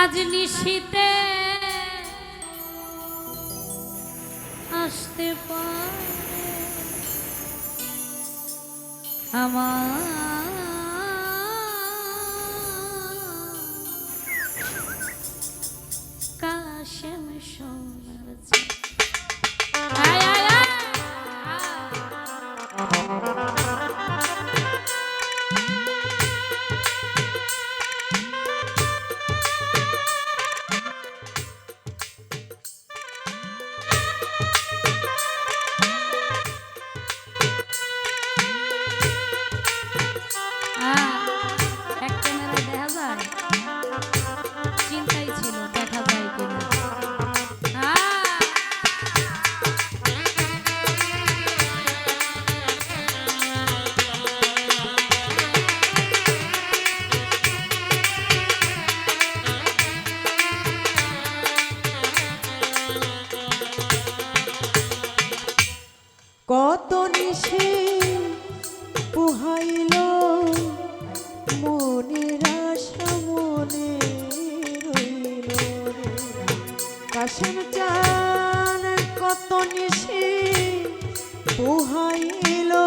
আজ নিশীতে আসতে পারে আমার। কাশেম সোনার আকাশের চান কত নিশে পোহাইলো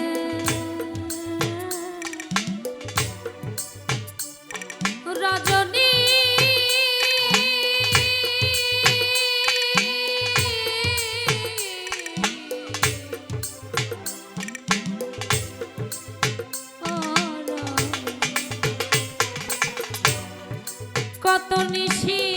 কত নিশি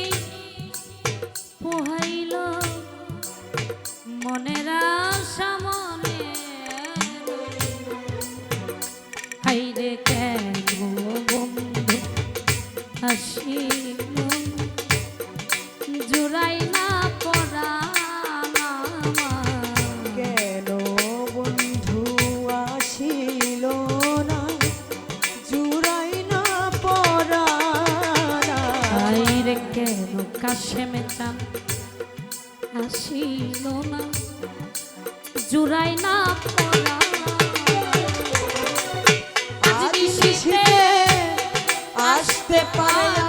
আসতে পারে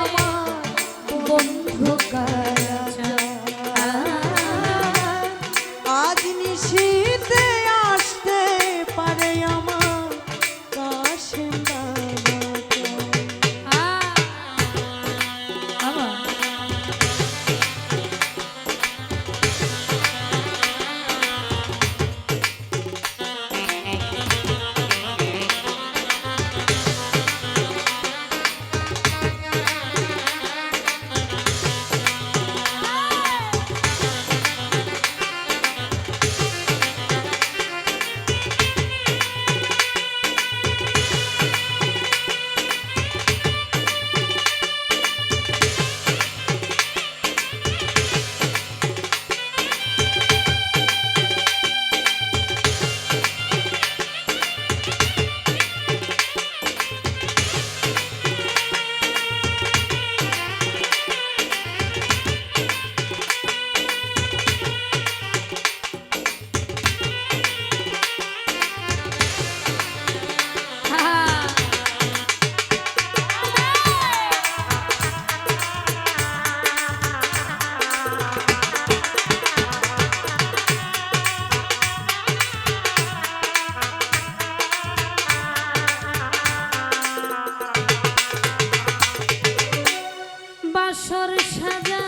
যশোর সাজা,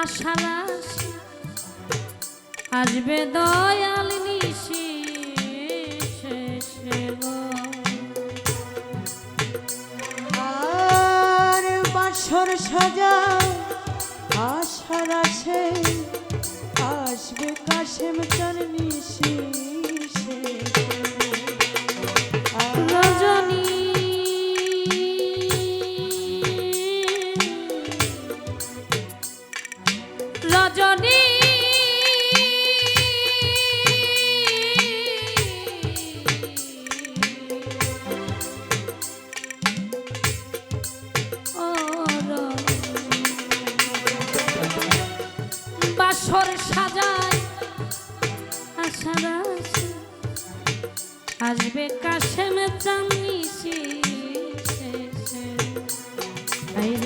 আশার আসবে দয়াল নিশি আর বাসর সাজা, আশার আছে আসবে কাশেম চান নিশি রজ I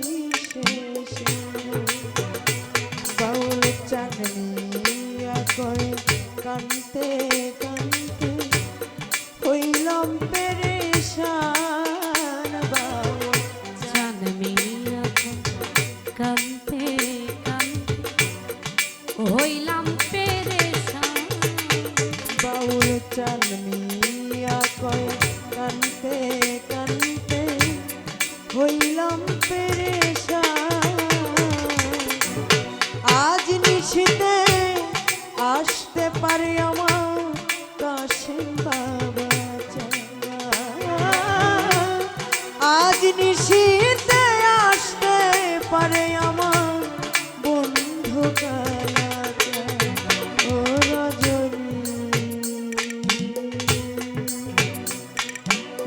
come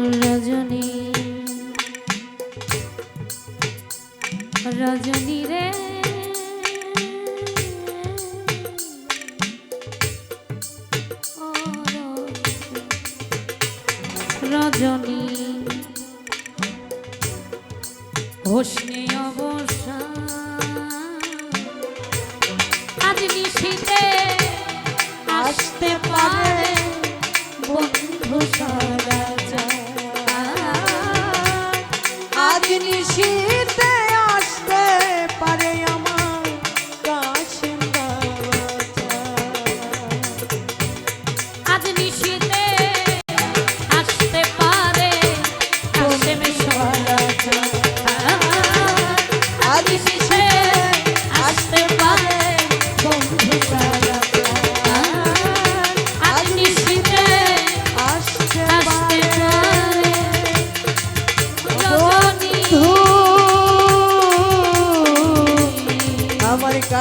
রজনী। রজনী রে। রজনী। হোসনি আসতে পারে বন্ধু সারা নিশি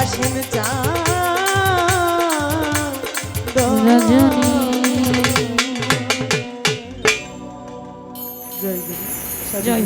কাশিম